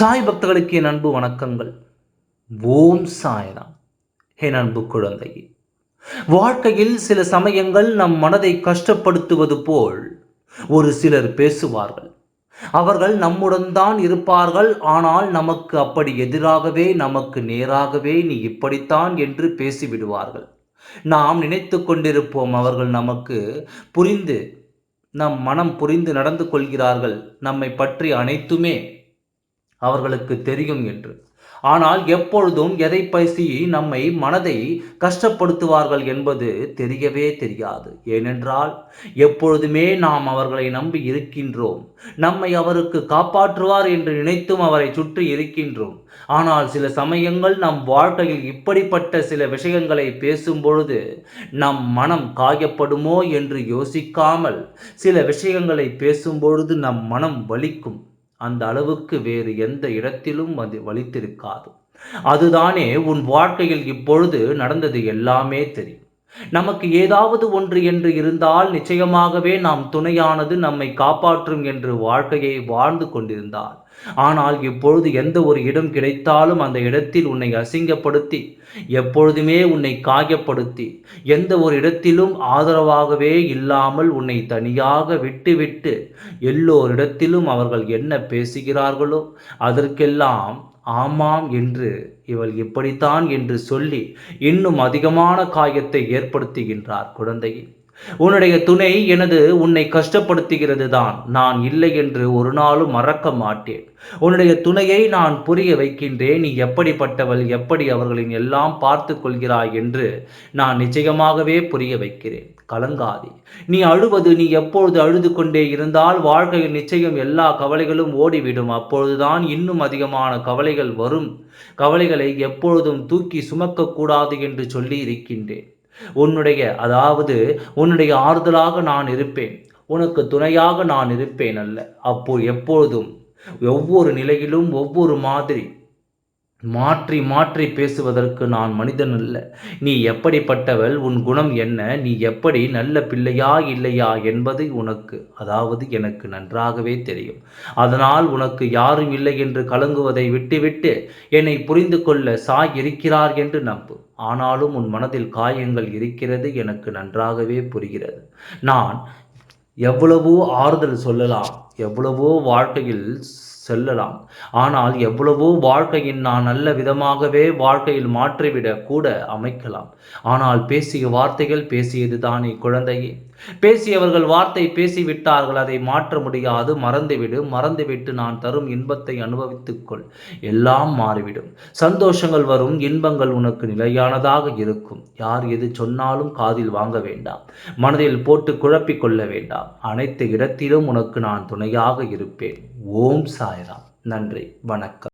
சாய் பக்தர்களுக்கு என் அன்பு வணக்கங்கள். ஓம் சாய்ராம். என் அன்பு குழந்தையே வாழ்க்கையில் சில சமயங்கள் நம் மனதை கஷ்டப்படுத்துவது போல் ஒரு சிலர் பேசுவார்கள். அவர்கள் நம்முடன் தான் இருப்பார்கள் ஆனால் நமக்கு அப்படி எதிராகவே நமக்கு நேராகவே நீ இப்படித்தான் என்று பேசிவிடுவார்கள். நாம் நினைத்து கொண்டிருப்போம் அவர்கள் நமக்கு புரிந்து நம் மனம் புரிந்து நடந்து கொள்கிறார்கள் நம்மை பற்றி அனைத்துமே அவர்களுக்கு தெரியும் என்று. ஆனால் எப்பொழுதும் எதை பேசி நம்மை மனதை கஷ்டப்படுத்துவார்கள் என்பது தெரியவே தெரியாது. ஏனென்றால் எப்பொழுதுமே நாம் அவர்களை நம்பி இருக்கின்றோம். நம்மை அவருக்கு காப்பாற்றுவார் என்று நினைத்தும் அவரை சுற்றி இருக்கின்றோம். ஆனால் சில சமயங்கள் நம் வாழ்க்கையில் இப்படிப்பட்ட சில விஷயங்களை பேசும் பொழுது நம் மனம் காயப்படுமோ என்று யோசிக்காமல் சில விஷயங்களை பேசும் பொழுது நம் மனம் வலிக்கும். அந்த அளவுக்கு வேறு எந்த இடத்திலும் அது வலித்திருக்காது. அதுதானே உன் வாழ்க்கையில் இப்பொழுது நடந்தது எல்லாமே தெரியும். நமக்கு ஏதாவது ஒன்று என்று இருந்தால் நிச்சயமாகவே நாம் துணையானது நம்மை காப்பாற்றும் என்று வாழ்க்கையை வாழ்ந்து கொண்டிருந்தார். ஆனால் இப்பொழுது எந்த ஒரு இடம் கிடைத்தாலும் அந்த இடத்தில் உன்னை அசிங்கப்படுத்தி எப்பொழுதுமே உன்னை காயப்படுத்தி எந்த ஒரு இடத்திலும் ஆதரவாகவே இல்லாமல் உன்னை தனியாக விட்டுவிட்டு எல்லோரிடத்திலும் அவர்கள் என்ன பேசுகிறார்களோ அதற்கெல்லாம் ஆமாம் என்று இவள் இப்படித்தான் என்று சொல்லி இன்னும் அதிகமான காயத்தை ஏற்படுத்துகின்றார் குழந்தையை. உன்னுடைய துணை எனது உன்னை கஷ்டப்படுத்துகிறது தான் நான் இல்லை என்று ஒரு நாளும் மறக்க மாட்டேன். உன்னுடைய துணையை நான் புரிய வைக்கின்றேன். நீ எப்படிப்பட்டவள் எப்படி அவர்களின் எல்லாம் பார்த்து கொள்கிறாய் என்று நான் நிச்சயமாகவே புரிய வைக்கிறேன். கலங்காதி. நீ அழுவது நீ எப்பொழுது அழுது கொண்டே இருந்தால் வாழ்க்கையில் நிச்சயம் எல்லா கவலைகளும் ஓடிவிடும். அப்பொழுதுதான் இன்னும் அதிகமான கவலைகள் வரும். கவலைகளை எப்பொழுதும் தூக்கி சுமக்கக்கூடாது என்று சொல்லி இருக்கின்றேன் உன்னுடைய அதாவது உன்னுடைய ஆறுதலாக நான் இருப்பேன். உனக்கு துணையாக நான் இருப்பேன் அல்ல. அப்போ எப்பொழுதும் ஒவ்வொரு நிலையிலும் ஒவ்வொரு மாதிரி மாற்றி மாற்றி பேசுவதற்கு நான் மனிதன் அல்ல. நீ எப்படிப்பட்டவள் உன் குணம் என்ன? நீ எப்படி நல்ல பிள்ளையா இல்லையா என்பது உனக்கு அதாவது எனக்கு நன்றாகவே தெரியும். அதனால் உனக்கு யாரும் இல்லை என்று கலங்குவதை விட்டுவிட்டு என்னை புரிந்து கொள்ள சாய் இருக்கிறார் என்று நம்பு. ஆனாலும் உன் மனதில் காயங்கள் இருக்கிறது எனக்கு நன்றாகவே புரிகிறது. நான் எவ்வளவோ ஆறுதல் சொல்லலாம். எவ்வளவோ வாழ்க்கையில் செல்லலாம். ஆனால் எவ்வளவோ வாழ்க்கையின் நான் நல்ல விதமாகவே வாழ்க்கையில் மாற்றிவிட கூட அமைக்கலாம். ஆனால் பேசிய வார்த்தைகள் பேசியது தானே குழந்தையே. பேசியவர்கள் வார்த்தை பேசிவிட்டார்கள் அதை மாற்ற முடியாது. மறந்துவிடு மறந்துவிட்டு நான் தரும் இன்பத்தை அனுபவித்துக்கொள். எல்லாம் மாறிவிடும். சந்தோஷங்கள் வரும் இன்பங்கள் உனக்கு நிலையானதாக இருக்கும். யார் எது சொன்னாலும் காதில் வாங்க வேண்டாம். மனதில் போட்டு குழப்பிக் கொள்ள வேண்டாம். அனைத்து இடத்திலும் உனக்கு நான் துணை துணையாக இருப்பேன். ஓம் சாய்ராம். நன்றி. வணக்கம்.